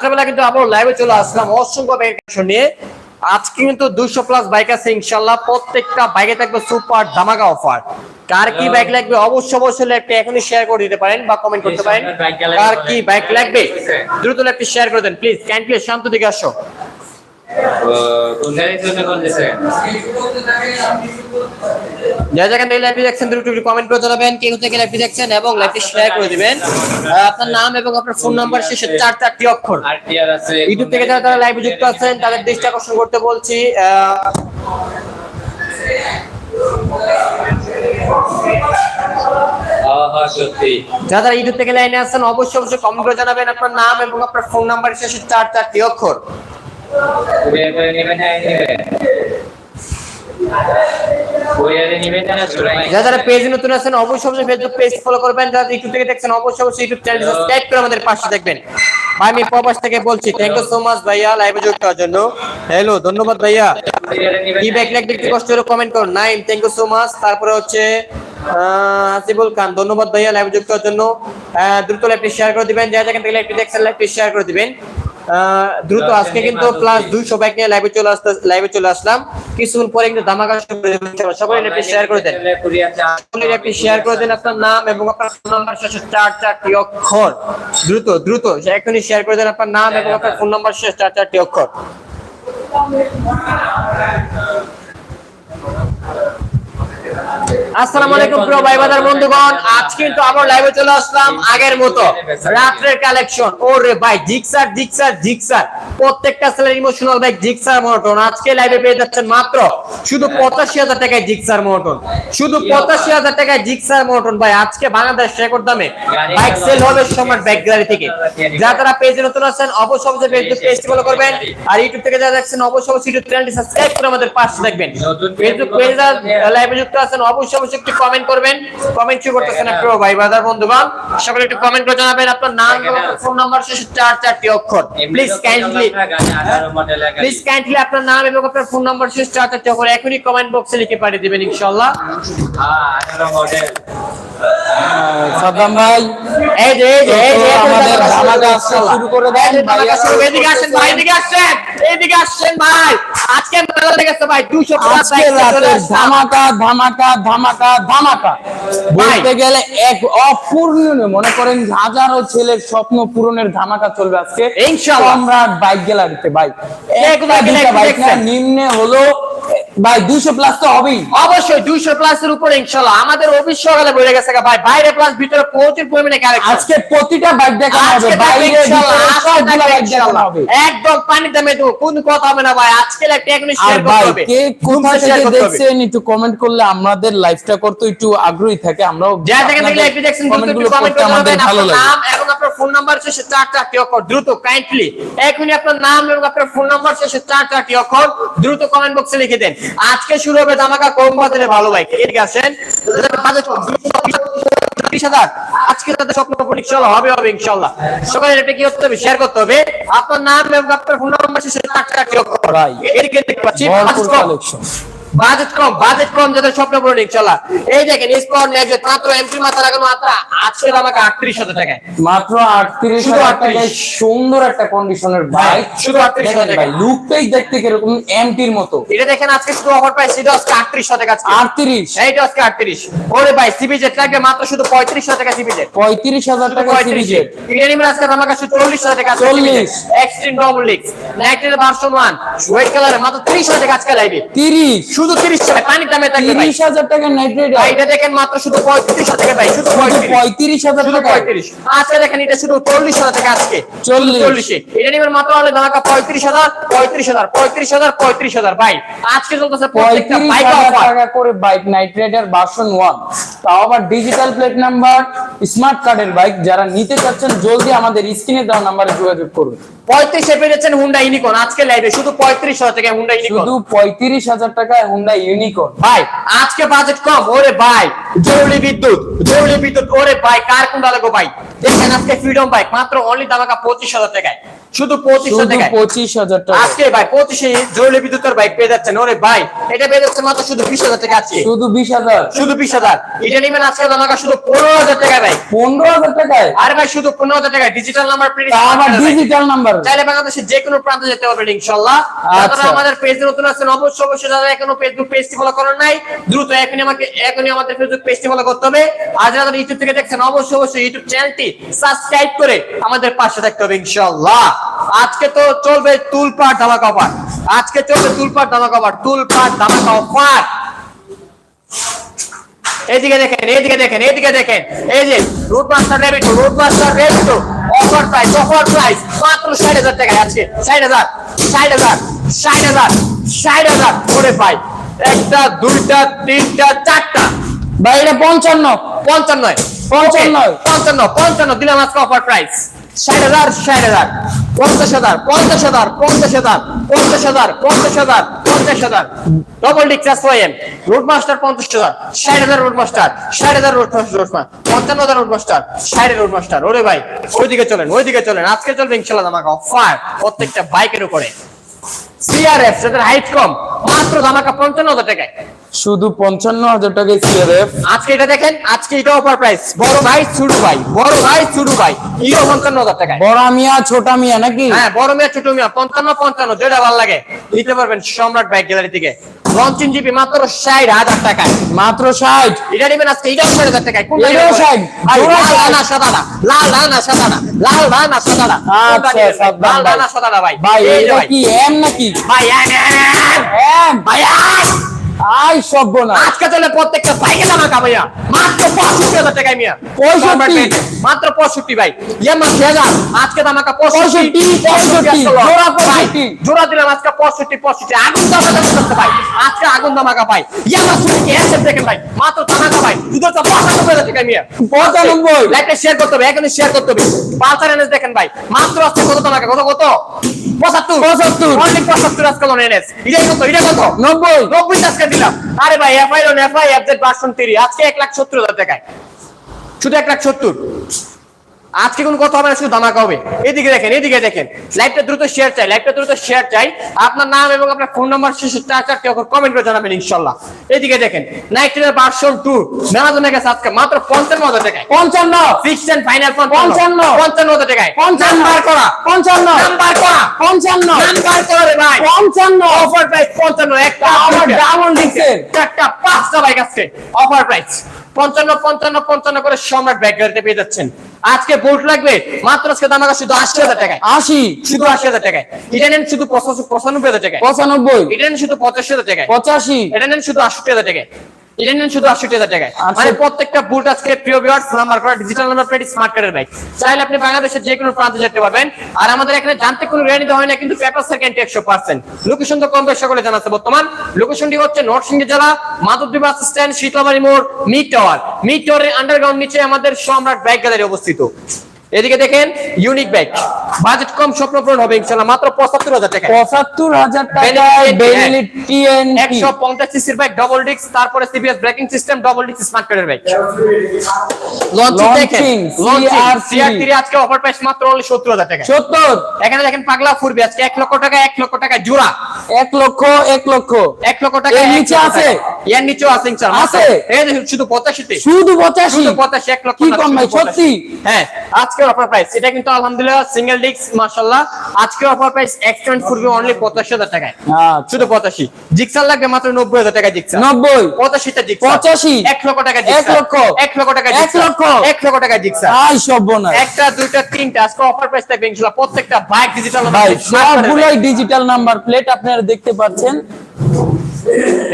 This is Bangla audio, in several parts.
সকালবেলা কিন্তু আবার লাইভে চলে আসলাম। অসংখ্য নিয়ে আজকে কিন্তু প্লাস বাইক আছে ইনশাল্লাহ প্রত্যেকটা বাইকে থাকবে সুপার ধামাকা অফার কার কি বাইক লাগবে? অবশ্যই অবশ্যই লাইভটা এখনই শেয়ার করে দিতে পারেন বা কমেন্ট করতে পারেন। কার কি বাইক লাগবে? দ্রুত লাইভটি শেয়ার করে দেন প্লিজ কাইন্ডলি শান্ত দিকে আসো। কোন গাড়ির জন্য কল দিছেন যা যেখান থেকে লাইভটি দেখছেন দ্রুত একটু কমেন্ট করে জানাবেন কে থেকে লাইভটি দেখছেন এবং লাইভটি শেয়ার করে দিবেন। আপনার নাম এবং আপনার ফোন নাম্বার শেষে চার চারটি অক্ষর। ইউটিউব থেকে যারা তারা লাইভে যুক্ত আছেন তাদের দৃষ্টি আকর্ষণ করতে বলছি যারা ইউটিউব থেকে লাইনে অবশ্যই অবশ্যই কমেন্ট করে জানাবেন আপনার নাম এবং আপনার ফোন নাম্বার শেষে চার চারটি অক্ষর। যারা যারা পেজে নতুন আছেন অবশ্যই অবশ্যই ফেসবুক পেজ ফলো করবেন। যারা ইউটিউব থেকে দেখছেন অবশ্যই অবশ্যই ইউটিউব চ্যানেল সাবস্ক্রাইব করে আমাদের পাশে দেখবেন ভাই আমি থেকে বলছি। থ্যাংক ইউ সো মাচ ভাইয়া লাইভে যুক্ত হওয়ার জন্য। হ্যালো ধন্যবাদ ভাইয়া। কি ব্যাক লাগবে একটু কষ্ট কমেন্ট করুন Naim thank you so much তারপরে হচ্ছে আহ, আসিফুল খান ধন্যবাদ ভাইয়া লাইভ যুক্ত হওয়ার জন্য। দ্রুত লাইভটি শেয়ার করে দিবেন। যা যেখান থেকে লাইভটি দেখছেন লাইভটি শেয়ার করে দিবেন। দ্রুত আজকে কিন্তু প্লাস দুইশো বাইক নিয়ে লাইভে চলে আসতে লাইভে চলে আসলাম। কিছুক্ষণ পরে কিন্তু ধামাকা ইনশাআল্লাহ। সকলে শেয়ার করে দেন। চার্জ শেয়ার করে দেন আপনার নাম এবং আপনার ফোন নাম্বার শেষ চার চারটি অক্ষর। দ্রুত দ্রুত এখনই শেয়ার করে দেন আপনার নাম এবং আপনার ফোন নাম্বার শেষ চার চারটি অক্ষর। আসসালামু আলাইকুম প্রিয় ভাই বাজার বন্ধুগণ। আজ কিন্তু আবার লাইভে চলে আসলাম আগের মতো রাত্রের কালেকশন ওরে ভাই জিক্সার জিক্সার জিক্সার। প্রত্যেকটা সেলের ইমোশনাল ভাই জিক্সার আজকে লাইভে পেয়ে যাচ্ছেন মাত্র শুধু পঁচাশি হাজার টাকায় জিক্সার শুধু পঁচাশি হাজার টাকায় জিক্সার ভাই আজকে বাংলাদেশ রেকর্ড দামে বাইক সেল হবে বাইক গ্যালারি থেকে। যারা তারা পেজে নতুন আছেন অবশ্যই অবশ্যই ফেসবুক পেজ ফলো করবেন। আর ইউটিউব থেকে যারা দেখছেন অবশ্যই অবশ্যই ইউটিউব চ্যানেলটি সাবস্ক্রাইব করে আমাদের পাশে থাকবেন। ফেসবুক পেজে লাইভে যুক্ত আছেন অবশ্যই অবশ্যই একটু কমেন্ট করবেন। কমেন্ট শুরু করতেছেন প্রিয় ভাই বাদার বন্ধুগণ সকলে একটু কমেন্ট করে জানাবেন। আপনার নাম এবং ফোন নাম্বার শেষ চার চারটি অক্ষর। প্লিজ কাইন্ডলি প্লিজ কাইন্ডলি আপনার নাম এবং আপনার ফোন নাম্বার শেষ চার চারটি অক্ষর এখনই কমেন্ট বক্সে লিখে পাঠিয়ে দিবেন ইনশাআল্লাহ। মডেল সাদ্দাম ভাই। এই যে এই যে এই যে আমাদের ধামাকা শুরু করে দেন। এই ধামাকা শুরু এদিকে আসেন ভাই এদিকে আসেন এদিকে আসেন ভাই। আজকে মেলা লেগেছে ভাই 250 আজকে রাতে ধামাকা ধামাকা ধামাকা ধামাকা। বলতে গেলে এক অপূর্ণনীয় মনে করেন হাজারো ছেলের স্বপ্ন পূরণের ধামাকা চলবে আজকে। সম্রাট বাইক গ্যালারিতে ভাই। এগুলো একটা কিনে দুইটা একটু বাইক নিম্নে হলো ভাই দুশো প্লাস তো হবেই। অবশ্যই 200 প্লাসের উপরে ইনশাআল্লাহ। আমাদের অফিস সকালে বলে গেছে ভাই। বাইরে প্লাস ভিতরে প্রচুর পরিমাণে আজকে প্রতিটা বাইক হবে বাইরে ইনশাআল্লাহ। হবে। একদম পানির দামে দেবো কোন কথা হবে না ভাই। আজকে একটা শেয়ার করতে হবে। কে কোথা থেকে দেখছেন একটু কমেন্ট করলে আমাদের লাইভটা করতে একটু আগ্রহী থাকে আমরাও যা থেকে একটু গুলো কমেন্ট করতে আমাদের ভালো লাগে। এবং আপনার ফোন নাম্বার শেষে চার চারটি অক্ষর। দ্রুত কাইন্ডলি এখনই আপনার নাম এবং আপনার ফোন নাম্বার শেষে চার চারটি অক্ষর। দ্রুত কমেন্ট বক্সে লিখে দেন। আজকে শুরু হবে ধামাকা কম বাজারে ভালো এদিকে আসেন? বাজেট তিরিশ হাজার। আজকে তাদের স্বপ্ন ইনশাল্লাহ হবে হবে ইনশাল্লাহ। সকালে এটা কি করতে হবে? শেয়ার করতে হবে। আপনার নাম এবং আপনার ফোন নাম্বার শেষে চার চারটি অক্ষর। Right. এদিকে দেখতে পাচ্ছি বাজেট কম বাজেট কম যাদের স্বপ্ন পূরণ ইনশাল্লাহ এই দেখেন স্পট ম্যাগনেট মাত্র এমপি মাথা লাগানো মাত্র আজকে আমাকে আটত্রিশ হাজার টাকায়। মাত্র আটত্রিশ শুধু হাজার 38 টাকায় সুন্দর একটা কন্ডিশনের বাইক শুধু 38 দেখেন টাকা। ভাই লুকটাই দেখতে কীরকম এমটির মতো। এটা দেখেন আজকে শুধু অফার প্রাইস এটা আজকে আটত্রিশ হাজার টাকা আজকে। আটত্রিশ। এইটা আজকে আটত্রিশ। ওরে ভাই সিবি জেট লাগবে মাত্র শুধু পঁয়ত্রিশ হাজার টাকা সিবি জেট পঁয়ত্রিশ হাজার টাকা সিরিজের এটা নিবেন আজকে শুধু চল্লিশ হাজার টাকা 40 এক্সট্রিম ডবল লিক্স নাইট্রেট ভার্সন ওয়ান হোয়াইট কালারে মাত্র ত্রিশ হাজার টাকা আজকে লাইবে তিরিশ। শুধু তিরিশ টাকা। পানির দামে তিরিশ হাজার টাকা নাইট্রেট ভাই, এটা দেখেন মাত্র শুধু পঁয়ত্রিশ হাজার টাকা ভাই শুধু পঁয়ত্রিশ। পঁয়ত্রিশ হাজার শুধু টাকা। পঁয়ত্রিশ। আজকে দেখেন এটা শুধু চল্লিশ হাজার টাকা আজকে। চল্লিশ। চল্লিশে। এটা নিবেন মাত্র হলে হাজার পঁয়ত্রিশ হাজার পঁয়ত্রিশ হাজার ভাই আজকে চলতেছে প্রত্যেকটা বাইক অফার টাকা করে bike night rider version one তাও আবার ডিজিটাল প্লেট নাম্বার স্মার্ট কার্ডের বাইক যারা নিতে চাচ্ছেন জলদি আমাদের স্ক্রিনে দেওয়া নাম্বারে যোগাযোগ করুন। পঁয়ত্রিশে পেয়েছেন হুন্ডা ইউনিকন আজকে লাইভে শুধু পঁয়ত্রিশ হাজার টাকা হুন্ডা ইউনিকন শুধু পঁয়ত্রিশ হাজার টাকায় হুন্ডা ইউনিকর্ন ভাই আজকে বাজেট কম ওরে ভাই। জরুরি বিদ্যুৎ জরুরি বিদ্যুৎ। ওরে ভাই কার লাগো ভাই? দেখেন আজকে ফ্রিডম বাইক মাত্র অনলি দামাকা পঁচিশ হাজার টাকায়। শুধু পঁচিশ হাজার পঁচিশ হাজার টাকা আজকে ভাই পঁচিশে জরুরি বিদ্যুতের বাইক পেয়ে যাচ্ছেন ওরে ভাই। এটা পেয়ে যাচ্ছে মাত্র শুধু বিশ হাজার টাকা আজকে। শুধু বিশ হাজার। শুধু বিশ হাজার। এটা নেবেন আজকে দামাকা শুধু পনেরো হাজার টাকা ভাই। পনেরো হাজার টাকায়? আর ভাই শুধু পনেরো হাজার টাকা ডিজিটাল নাম্বার ডিজিটাল নাম্বার চাইলে বাংলাদেশের যে কোনো প্রান্তে যেতে পারবেন ইনশাল্লাহ আচ্ছা। যারা আমাদের পেজে নতুন আছেন অবশ্যই অবশ্যই যারা এখনও ফেসবুক পেজটি ফলো করেন নাই দ্রুত এখনই আমাকে এখনই আমাদের ফেসবুক পেজটি ফলো করতে হবে। আর যারা ইউটিউব থেকে দেখছেন অবশ্যই অবশ্যই ইউটিউব চ্যানেলটি সাবস্ক্রাইব করে আমাদের পাশে থাকতে হবে ইনশাল্লাহ আজকে তো চলবে তুলপাট ধামাকা অফার আজকে চলবে তুলপাট ধামাকা অফার তুলপাট ধামাকা অফার এইদিকে দেখেন এইদিকে দেখেন এইদিকে দেখেন। এই যে রোড মাস্টার রেবিটো রোড মাস্টার রেবিটো অফার প্রাইস অফার প্রাইস মাত্র ষাট হাজার টাকা আজকে। ষাট হাজার ষাট হাজার ষাট হাজার ষাট হাজার করে পাই। একটা দুইটা তিনটা চারটা। ভাই এটা পঞ্চান্ন পঞ্চান্ন পঞ্চান্ন। পঞ্চান্ন পঞ্চান্ন দিলাম আজকে অফার প্রাইস ষাট হাজার ষাট হাজার পঞ্চাশ হাজার পঞ্চাশ হাজার পঞ্চাশ হাজার পঞ্চাশ হাজার পঞ্চাশ হাজার। পঞ্চাশ হাজার। ডবল ডিক্স এস রোড মাস্টার পঞ্চাশ হাজার। ষাট হাজার রোড মাস্টার ষাট হাজার রোড পঞ্চান্ন হাজার রোড মাস্টার ষাট রোড মাস্টার ওরে ভাই, ওইদিকে চলেন ওইদিকে চলেন। আজকে চলবে ইনশাল্লাহ আমাকে অফার প্রত্যেকটা বাইকের উপরে। সিআরএফ যাদের হাইট কম মাত্র ধামাকা পঞ্চান্ন হাজার টাকায়। শুধু পঞ্চান্ন হাজার টাকায় সিআরএফ আজকে এটা দেখেন আজকে এটা অফার প্রাইস বড় ভাই ছোট ভাই। বড় ভাই ছোট ভাই। ইও পঞ্চান্ন হাজার টাকায়। বড় মিয়া ছোটা মিয়া নাকি? হ্যাঁ বড় মেয়ে ছোট মেয়ে। পঞ্চান্ন পঞ্চান্ন যেটা ভালো লাগে। নিতে পারবেন সম্রাট বাইক গ্যালারি থেকে। লঞ্চিং জিপি মাত্র ষাট হাজার টাকায়। মাত্র ষাট? এটা নেবেন আজকে এটাও ষাট হাজার টাকায়। কোনটা নেবেন? 60 ভাই, জোড়া লাল 60 না লাল ধান না সাদাটা লাল ধান না আচ্ছা, নেবেন ভাই? সাবধান লাল ভাই। ধান না ভাই। ভাই এটা কি এম নাকি? ভাই। এম ভাই এন। আই সব না আজকে তাহলে প্রত্যেকটা বাইকে দাম কামাইয়া মাত্র পঁয়ষট্টি হাজার টাকায় মিয়া। 65 মাত্র পঁয়ষট্টি ভাই। ইয়ামা হাজার আজকে দাম আঁকা 65, 65, জোড়া 65 জোড়া দিলাম আজকে পঁয়ষট্টি পঁয়ষট্টি। আগুন দাম আঁকা ভাই। আগুন দাম আঁকা ভাই ইয়ামা মাত্র ভাই দুটো তো পঁচানব্বই হাজার টাকা মিয়া। 95 লাইভটা শেয়ার করতে হবে এখনই শেয়ার করতে হবে। পালসার এনএস দেখেন ভাই মাত্র কত দাম আঁকা কত কত? পঁচাত্তর। 75 অনলি পঁচাত্তর আজকে এনএস। এটাই কত এটা কত? নব্বই। নব্বই আজকে দিলাম। আরে ভাই এফআই এফআই এফজেড ভার্সন আজকে এক লাখ সত্তর হাজার টাকায় শুধু এক লাখ সত্তর। আজকে কোনো কথা হবে না শুধু ধামাকা হবে এদিকে দেখেন এদিকে দেখেন। লাইভটা দ্রুত শেয়ার চাই লাইভটা দ্রুত শেয়ার চাই। আপনার নাম এবং আপনার ফোন নাম্বার শেষে চার চারটে কমেন্ট করে জানাবেন ইনশাল্লাহ। এদিকে দেখেন নাইট্রেনের ভার্সন টু ম্যারাথনের কাছে আজকে মাত্র পঞ্চান্ন হাজার টাকায়। পঞ্চান্ন। ফিক্সড এন্ড ফাইনাল পঞ্চান্ন। পঞ্চান্ন। হাজার টাকায়। পঞ্চান্ন। করা। পঞ্চান্ন। নাম্বার করা। পঞ্চান্ন। নাম্বার করা রে ভাই। পঞ্চান্ন। অফার প্রাইস পঞ্চান্ন একটা ডাবল তিনটে, ডিক্সের। চারটা পাঁচটা বাইক আছে। অফার প্রাইস পঞ্চান্ন পঞ্চান্ন পঞ্চান্ন করে সম্রাট ব্যাগ গাড়িতে পেয়ে যাচ্ছেন। আজকে বোল্ট লাগবে মাত্র আজকে দাম আগে শুধু আশি হাজার টাকায়। আশি? শুধু আশি হাজার টাকায়। এটা নেন শুধু পঁচানব্বই হাজার টাকায়। পঁচানব্বই? এটা নেন শুধু পঁচাশি হাজার টাকায়। পঁচাশি? এটা নেন শুধু আশি হাজার টাকায়। এটা নেন শুধু আটষট্টি হাজার টাকায়। মানে প্রত্যেকটা বুট আজকে প্রিয় ভিউয়ার্স নাম্বার করা ডিজিটাল নাম্বার প্লেট স্মার্ট কার্ডের বাইক চাইলে আপনি বাংলাদেশের যে কোনো প্রান্তে যেতে পারবেন। আর আমাদের এখানে জানতে কোনো রেয়ার নিতে হয় না কিন্তু পেপার সেকেন্ড একশো পার্সেন্ট লোকেশন তো কম বেশ সকলে জানাচ্ছে বর্তমান। লোকেশনটি হচ্ছে নরসিংহ জেলা মাধবদ্বীপ বাস স্ট্যান্ড শীতলাবাড়ি মোড় মিড টাওয়ার মিড টাওয়ারের আন্ডারগ্রাউন্ড নিচে আমাদের সম্রাট বাইক গ্যালারি অবস্থিত। এদিকে দেখেন ইউনিক বাইক বাজেট কম স্বপ্ন পূরণ হবে ইনশাআল্লাহ মাত্র পঁচাত্তর হাজার টাকা। পঁচাত্তর হাজার টাকায় Benelli বেনেলি একশো পঞ্চাশ সিসির বাইক ডবল ডিস্ক তারপরে CBS braking system double disc smart কার্ডের লঞ্চিং দেখেন Launching, লঞ্চিং CR3 সিআর3 আজকে অফার প্রাইস মাত্র অনলি 70000 টাকা। সত্তর। এখানে দেখেন পাগলা ফুরবি আজকে 1 লক্ষ টাকা 1 লক্ষ টাকা জোড়া। এক লক্ষ এক লক্ষ। 1 লক্ষ টাকা এর নিচে আছে? টাকা। এর নিচেও আছে ইনশাআল্লাহ আছে? এই শুধু 85 তে শুধু পঁচাশি। শুধু 85 1 লক্ষ কি কম ভাই, সত্যি? হ্যাঁ আজকে অফার প্রাইস এটা কিন্তু আলহামদুলিল্লাহ সিঙ্গেল ডিস্ক মাশাআল্লাহ। আজকে অফার প্রাইস এক্সটেন্ড ফুরবি অনলি 85000 টাকায়। আচ্ছা। শুধু 85 জিক্সার লাগবে মাত্র 90000 টাকা জিক্সার নব্বই। পঁচাশিটা জিক্সার 85 এক লক্ষ টাকা জিক্সার লক্ষ। এক লক্ষ টাকা জিক্সার লক্ষ। এক লক্ষ টাকা জিক্সার আই সর্বনাশ একটা দুইটা তিনটা আজকে অফার প্রাইস থাকবে ইনশাআল্লাহ। প্রত্যেকটা বাইক ডিজিটাল ভাই সবগুলোই ডিজিটাল নাম্বার প্লেট আপনারা দেখতে পাচ্ছেন।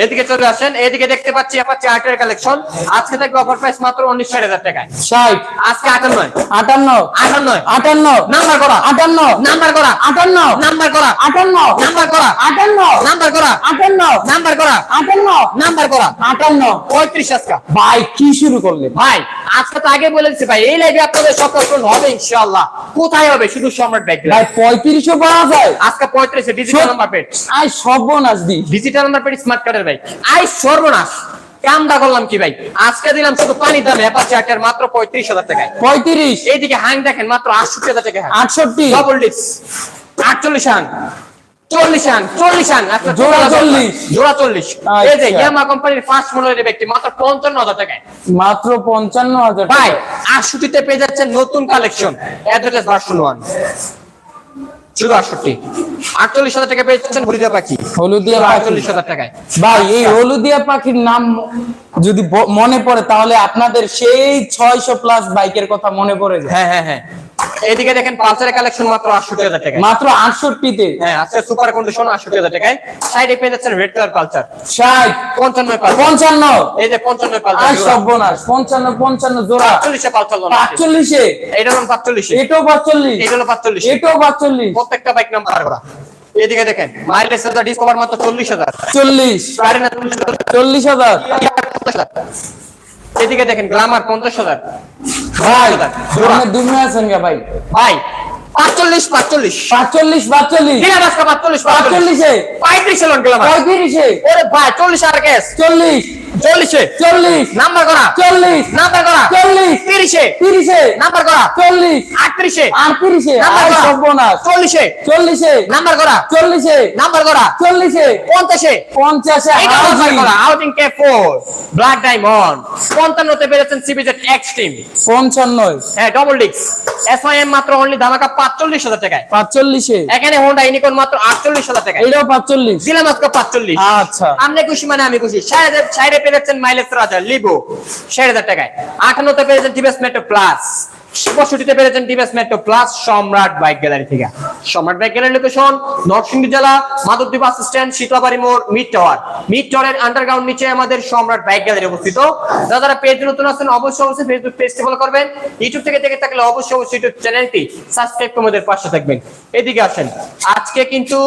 এদিকে চলে আসেন এদিকে দেখতে পাচ্ছি অ্যাপাচি আর্টের কালেকশন আজকে থাকবে অফার প্রাইস মাত্র উনিশ ষাট হাজার টাকায়। ষাট। আজকে আটান্ন। আটান্ন। আটান্ন। আটান্ন। নাম্বার করা। আটান্ন। নাম্বার করা। আটান্ন। নাম্বার করা। আটান্ন। নাম্বার করা। আটান্ন। নাম্বার করা। আটান্ন। নাম্বার করা। আটান্ন। নাম্বার করা। আটান্ন। পঁয়ত্রিশ আজকে। ভাই কি শুরু করলে? ভাই আজকে তো আগে বলে দিচ্ছি ভাই এই লাইভে আপনাদের সকল হবে ইনশাআল্লাহ। কোথায় হবে? শুধু সম্রাট ব্যাগ ভাই পঁয়ত্রিশও পাওয়া যায়। আজকে পঁয়ত্রিশে ডিজিটাল নাম্বার প্লেট আই সর্বনাশ দি। ডিজিটাল নাম্বার প্লেট স্মার্ট কার্ডের ভাই। আই সর্বনাশ। কামটা করলাম কি ভাই? আজকে দিলাম শুধু পানি দামে অ্যাপাচি আটার মাত্র পঁয়ত্রিশ হাজার টাকায়। পঁয়ত্রিশ। এইদিকে হাং দেখেন মাত্র আটষট্টি হাজার টাকা আটষট্টি। ডবল ডিস্ক আটচল্লিশ হাং চল্লিশ হাং চল্লিশ হাং একটা জোড়া চল্লিশ। জোড়া চল্লিশ। এই যে আচ্ছা। ইয়ামা কোম্পানির ফার্স্ট মডেলের ব্যক্তি মাত্র পঞ্চান্ন হাজার টাকায়। মাত্র পঞ্চান্ন হাজার ভাই আটষট্টিতে পেয়ে যাচ্ছেন নতুন কালেকশন অ্যাড্রেস ভার্সন ওয়ান শুধু আটষট্টি। আটচল্লিশ হাজার টাকা পাখি। হলুদিয়া আটচল্লিশ হাজার টাকায়। ভাই এই হলুদিয়া পাখির নাম যদি মনে পড়ে তাহলে আপনাদের সেই ছয়শো প্লাস বাইকের কথা মনে পড়ে হ্যাঁ হ্যাঁ হ্যাঁ। এদিকে দেখেন পালসারের কালেকশন মাত্র আটষট্টি হাজার টাকায়। মাত্র আটষট্টিতে? হ্যাঁ আজকে সুপার কন্ডিশন আটষট্টি হাজার টাকায়। সাইডে পেয়ে যাচ্ছেন রেড কালার পালসার। ষাট পঞ্চান্ন পালসার। পঞ্চান্ন? এই যে পঞ্চান্ন আর পালসার সর্বনাশ পঞ্চান্ন পঞ্চান্ন জোড়া। পাঁচচল্লিশে পালসার লোন পাঁচচল্লিশে? এটা হলো পাঁচচল্লিশে। এটাও পাঁচচল্লিশ? এটা হলো পাঁচচল্লিশ। এটাও পাঁচচল্লিশ? প্রত্যেকটা বাইক নাম্বার করা। এদিকে দেখেন মাইলেজ ডিসকভার মাত্র চল্লিশ হাজার। চল্লিশ। প্লাটিনা চল্লিশ হাজার। এদিকে দেখেন গ্লামার পঞ্চাশ হাজার। ভাই দুনিয়া আছেন ভাই? ভাই পাঁচচল্লিশ পাঁচচল্লিশ। পাঁচচল্লিশ পাঁচচল্লিশ। দিলাম আজকে পাঁচচল্লিশ পাঁচচল্লিশে। পঁয়ত্রিশে লোন পঁয়ত্রিশে? ওরে ভাই চল্লিশ আর গ্যাস চল্লিশ। চল্লিশে। চল্লিশ। নাম্বার করা। চল্লিশ। নাম্বার করা। চল্লিশ। তিরিশে। তিরিশে। নাম্বার করা। চল্লিশ। আটত্রিশে। আটত্রিশে নাম্বার করা। চল্লিশে। চল্লিশে। নাম্বার করা। চল্লিশে। নাম্বার করা। চল্লিশে। পঞ্চাশে। পঞ্চাশে। করা। আউটিং কে ফোর। Black diamond. পঞ্চান্নতে পেরেছেন সিবিজেড এক্সট্রিম। পঞ্চান্ন হ্যাঁ ডবল ডিক্স এসআইএম মাত্র অনলি ধামাকা পাঁচচল্লিশ হাজার টাকায়। পাঁচচল্লিশে। এখানে হোন্ডা ইউনিকর্ন মাত্র আটচল্লিশ হাজার টাকায়। এটাও পাঁচচল্লিশ। দিলাম আজকে পাঁচচল্লিশ। আচ্ছা। আপনি খুশি মানে আমি খুশি। সাইডে সাইডে পেয়ে যাচ্ছেন মাইলেজ রাজা, লিবো, ষাট হাজার টাকায়। আটান্নতে পেয়েছেন টিভিএস মেট্রো প্লাস পঁয়ষট্টিতে পেরেছেন TVS metro plus Samrat bike gallery থেকে। Samrat bike gallery location Narsingdi জেলা মাধবদ্বীপ বাস স্ট্যান্ড, শীতলাবাড়ি মোড় মিড টাওয়ার। মিড টাওয়ারের আন্ডারগ্রাউন্ড নিচে আমাদের সম্রাট বাইক গ্যালারি অবস্থিত। যারা যারা পেজ নতুন আছেন, অবশ্যই অবশ্যই ফেসবুক পেজটি ফলো করবেন। ইউটিউব থেকে দেখে থাকলে অবশ্যই অবশ্যই ইউটিউব চ্যানেলটি সাবস্ক্রাইব করে আমাদের পাশে থাকবেন। এদিকে আসেন। আজকে কিন্তু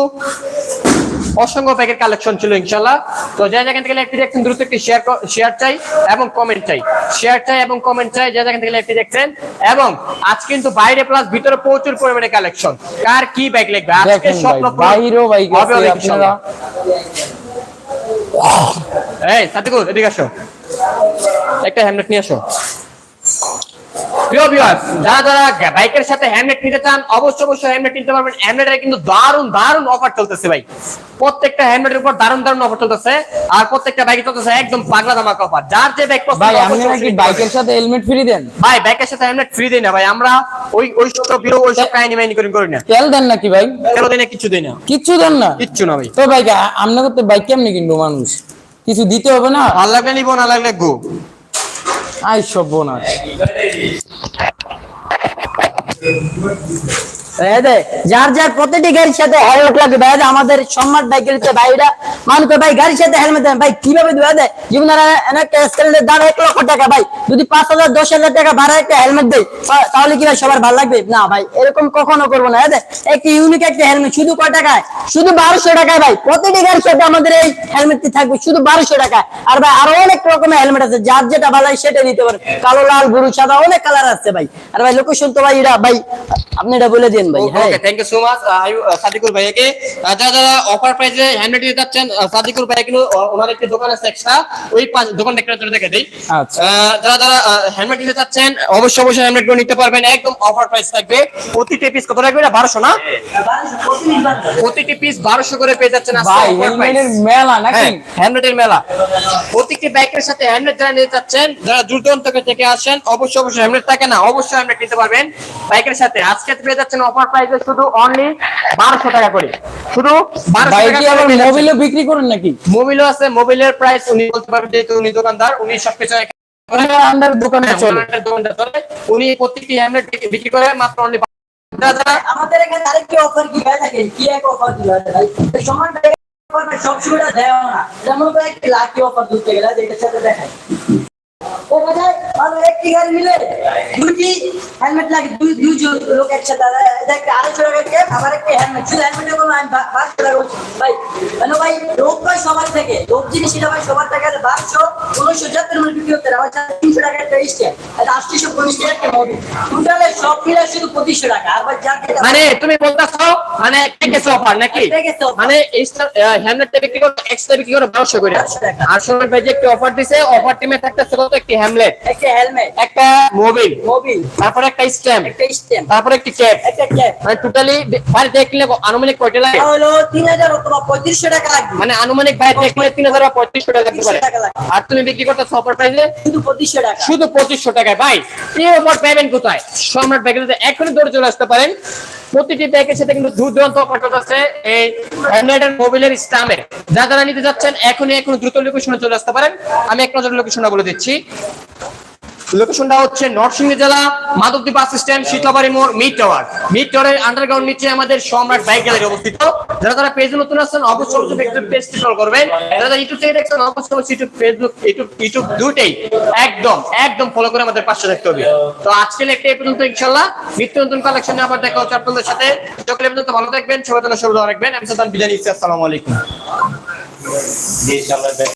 অসংখ্য প্যাকের কালেকশন ছিল ইনশাল্লাহ তো যা যেখান থেকে লাইভটি দেখছেন দ্রুত একটি শেয়ার শেয়ার চাই এবং কমেন্ট চাই। শেয়ার চাই এবং কমেন্ট চাই যা যেখান থেকে লাইভটি দেখছেন। এবং আজ কিন্তু বাইরে প্লাস ভিতরে প্রচুর পরিমাণে কালেকশন কার কি ব্যাগ লাগবে? আজকে স্বপ্ন বাইরেও বাইক হবে ইনশাল্লাহ। এই সাতিকুল এদিকে আসো। একটা হ্যামলেট নিয়ে আসো। প্রিয় ভিউয়ার্স যারা যারা বাইকের সাথে হ্যামলেট নিতে চান অবশ্যই অবশ্যই হ্যামলেট নিতে পারবেন। হ্যামলেটের কিন্তু দারুণ দারুণ অফার চলতেছে ভাই। প্রত্যেকটা হ্যামলেটের উপর দারুণ দারুণ অফার চলতেছে। আর প্রত্যেকটা বাইকে চলতেছে একদম পাগলা ধামাকা অফার যার যে বাইক ভাই আপনি নাকি বাইকের সাথে হেলমেট ফ্রি দেন? ভাই বাইকের সাথে হ্যামলেট ফ্রি দেই না ভাই। আমরা ওই ওই সব বিরো ওই সব কাহিনী মাইনি করি করি না। তেল দেন নাকি ভাই? কেন দিনে কিছু দেই না। কিচ্ছু দেন না? কিচ্ছু না ভাই। তো ভাই আপনার করতে বাইক কেমনি কিনবো মানুষ? কিছু দিতে হবে না? ভালো লাগলে নিবো না লাগলে গো। আই সব দে, যার যার প্রতিটি ভাই ভাই একটা কি এরকম কখনো করব না একটি ইউনিক একটা হেলমেট শুধু কয় টাকায়? শুধু বারোশো টাকায়, ভাই, প্রতিটি গাড়ির সাথে আমাদের এই হেলমেটটি থাকবে, শুধু বারোশো টাকা আর ভাই, আরও অনেক রকমের হেলমেট আছে, যার যেটা ভালো হয় সেটা নিতে পারেন কালো, লাল গরু সাদা, অনেক কালার আছে, ভাই। আর ভাই লোকেশন তো ভাই, এটা, ভাই, আপনি এটা বলে দিন। ভাই okay thank you so much Sadikul ভাইয়াকে আহ, যারা যারা অফার প্রাইসে হ্যান্ডমেড নিতে যাচ্ছেন আহ, ভাই কিন্তু ওনার একটি দোকান আছে এক্সট্রা ওই পাঁচ- দোকান একটা দেখে দেই। আচ্ছা। যারা যারা হ্যান্ডমেড নিতে চাচ্ছেন অবশ্যই অবশ্যই হ্যান্ডমেডগুলো নিতে পারবেন একদম অফার প্রাইস থাকবে। প্রতিটি পিস কত লাগবে না বারোশো না? প্রতিটি পিস করে পেয়ে যাচ্ছেন আজকে মেলা নাকি? হ্যাঁ হ্যান্ডমেডের মেলা। প্রত্যেকটি বাইকের সাথে হ্যান্ডমেড যারা নিতে চাচ্ছেন যারা দূর দূরান্ত থেকে আসেন অবশ্যই অবশ্যই হ্যান্ডমেড থাকে না অবশ্যই হ্যান্ডমেড নিতে পারবেন। বাইকের সাথে আজকে পেয়ে যাচ্ছেন অফার প্রাইসে শুধু অনলি বারোশো টাকা করে। শুধু বারোশো ভাই টাকা আবার করে পেয়ে যাচ্ছেন। মোবিলও বিক্রি করেন নাকি? মোবিলও আছে মোবিলের প্রাইস উনি বলতে পারবেন যেহেতু উনি দোকানদার উনি সবকিছু আন্ডার দোকানে চলে। দোকানদার চলে। উনি প্রত্যেকটি হ্যান্ডমেড বিক্রি করে মাত্র অনলি আমাদের এখানে আরেকটি অফার কি হয়ে থাকে কি এক অফার দিল ভাই সমান সব সুবিধা দেয় না। যেমন একটি লাকি অফার দিতে গেলে যেটার সাথে দেখায় হেলমেট টাকা হেলমেট। টাকা মানে টোটালে সব মিলে শুধু পঁচিশশো টাকা। আর ভাই যার মানে তুমি বলতেছো মানে অফার নাকি। মানে হ্যামলেটটা বিক্রি করে এক্সট্রা বিক্রি করে 1200 করে। 1200 টাকা। আর সোনার ভাই যে একটা অফার দিছে অফার টিমে থাকতেছে কত? একটি হ্যামলেট একটা হেলমেট একটা মোবিল মোবিল তারপরে একটা স্ট্যাম্প একটা স্ট্যান্ড তারপরে একটি ক্যাপ একটা ক্যাপ মানে টোটালি বাড়ি দেখলে আনুমানিক কয়টা লাগে? হলো তিন হাজার অথবা পঁয়ত্রিশশো টাকা লাগবে। মানে আনুমানিক ভাই দেখলে তিন হাজার বা পঁয়ত্রিশশো টাকা লাগতে পারে। 3500। আর তুমি বিক্রি অফার প্রাইসে শুধু পঁচিশশো টাকা। শুধু পঁচিশশো টাকায়। ভাই পাবেন কোথায়? সম্রাট এখনই দৌড়ে চলে আসতে পারেন। প্রতিটি প্যাকের সাথে কিন্তু দূর দূরান্ত আছে। এই মোবাইলের স্টামে যা যারা নিতে যাচ্ছেন এখনই এখন দ্রুত লোকেশনে চলে আসতে পারেন। আমি এক নজর লোকেশনটা বলে দিচ্ছি। লোকেশনটা হচ্ছে নরসিংদী জেলা মাধবদী বাস স্ট্যান্ড, শীতলাবাড়ি মোড়, মিড টাওয়ার মিড টাওয়ারের আন্ডারগ্রাউন্ড নিচে আমাদের সম্রাট বাইক গ্যালারি অবস্থিত। যারা যারা পেজে নতুন আছেন, অবশ্যই একটু পেজটি ফলো করবেন। যারা যারা ইউটিউব থেকে দেখছেন, অবশ্যই অবশ্যই ইউটিউব ফেসবুক ইউটিউব ইউটিউব দুটেই একদম একদম ফলো করে আমাদের পাশে থাকতে হবে। তো আজকের একটা এই পর্যন্ত ইনশাল্লাহ নিত্য নতুন কালেকশন নিয়ে আবার দেখা হচ্ছে আপনাদের সাথে। সকলে পর্যন্ত ভালো থাকবেন, সবাই জন্য শুভ রাখবেন আমি সাদান বিদায় নিচ্ছি, আসসালামু আলাইকুম। ইনশাআল্লাহ